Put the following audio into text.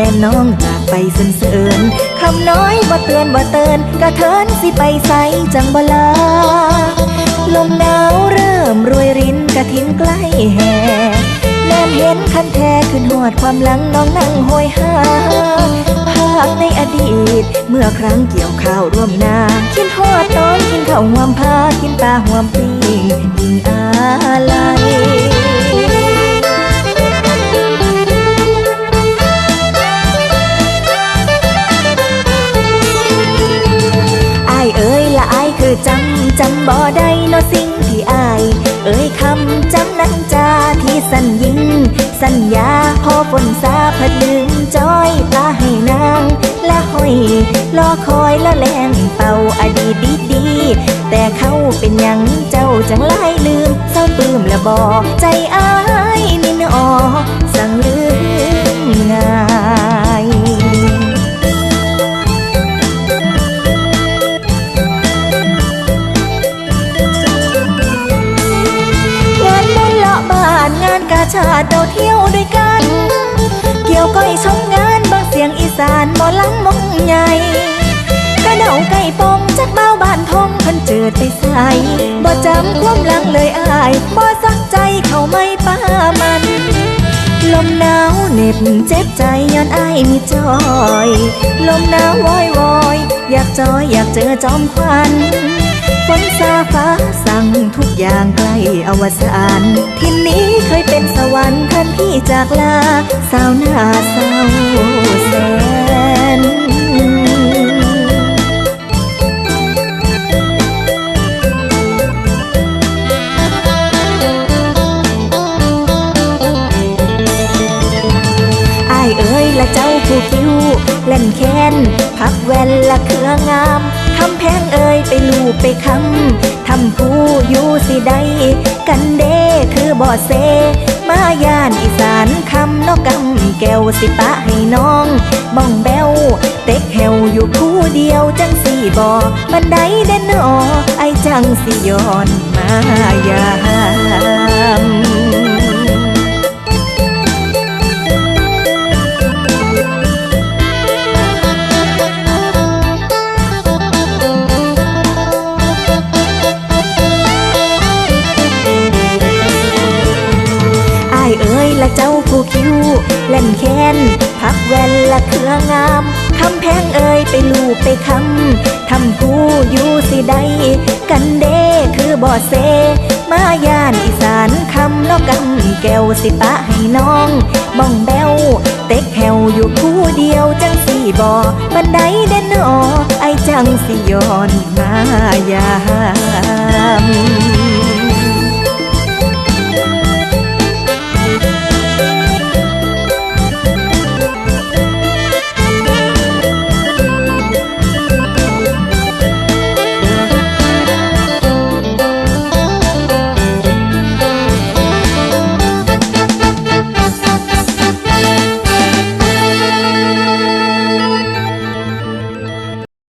แฟนน้องจากไปเสินเสินคำน้อยบ่เตือนบ่เตือนกระเทินสิไปใสจังบลาลมหนาวเริ่มรวยรินกระทินใกล้แห่แนมเห็นคันแท้ขึ้นหอดความหลังน้องนั่งโหยหาภาพในอดีต เมื่อครั้งเกี่ยวข้าวร่วมนาคิดฮอดตอนกินข้าวหวมพากินปลาหวมปิ้งยิ่งอาลัย อายคือจำจำบ่ได้นอสิ่งที่อาย เอ้ยคำจำนั้นจาที่สัญญิง สัญญาพอฝนสาพัดลืมจอยตาให้นาง และห้อยรอคอยละแลงเป่าอดีตดีดแต่เขาเป็นยังเจ้าจังไล่ลืมเศร้าปื้มและบอกใจอาย ชาติเราเที่ยวด้วยกัน เกี่ยวก้อยชมงานบางเสียงอีสานหมอลำมงใหญ่กระเดาไก่ปงจากเบ้าบ้านทองพันเจิดไปใส่บ่จำความหลังเลยอายบ่สักใจเขาไม่ป้ามัน ลมหนาวเหน็บเจ็บใจย้อนอายมีจอย ลมหนาววอยวอยอยากจอยอยากเจอจอมควัน ฝนซาฟ้าสั่งทุกอย่างใกล้อวสานทินนี้เคยเป็นสวรรค์ท่านพี่จากลาสาวหน้าเศร้าแสนอายเอ้ยละเจ้าผู้คิ้วเล่นแค้นพักแว่นละเครืองาม คำแพงเอ้ยไปลูบไปคำทำผู้อยู่สิได้กันเด้คือบ่อเซ มาย่านอีสานคำนอกกำแก้วสิปะให้น้อง บ้องแบวเต็กแหวอยู่ผู้เดียวจังสี่บ่บันไดเด่นอไอจังสิย้อนมายามายเอ้ยละเจ้าผู้คิ้วเล่นแค้นพักแวนละเครืองามคำแพงเอ้ยไปลูบไปคำทำผู้อยู่สิได้กันเด้คือบ่อเซ มาย่านอีสานคำนอกกันแก้วสิปะให้น้องบ้องแบวเต็กแหวอยู่ผู้เดียวจังสี่บ่บันไดเด่นอไอจังสิย้อนมายาม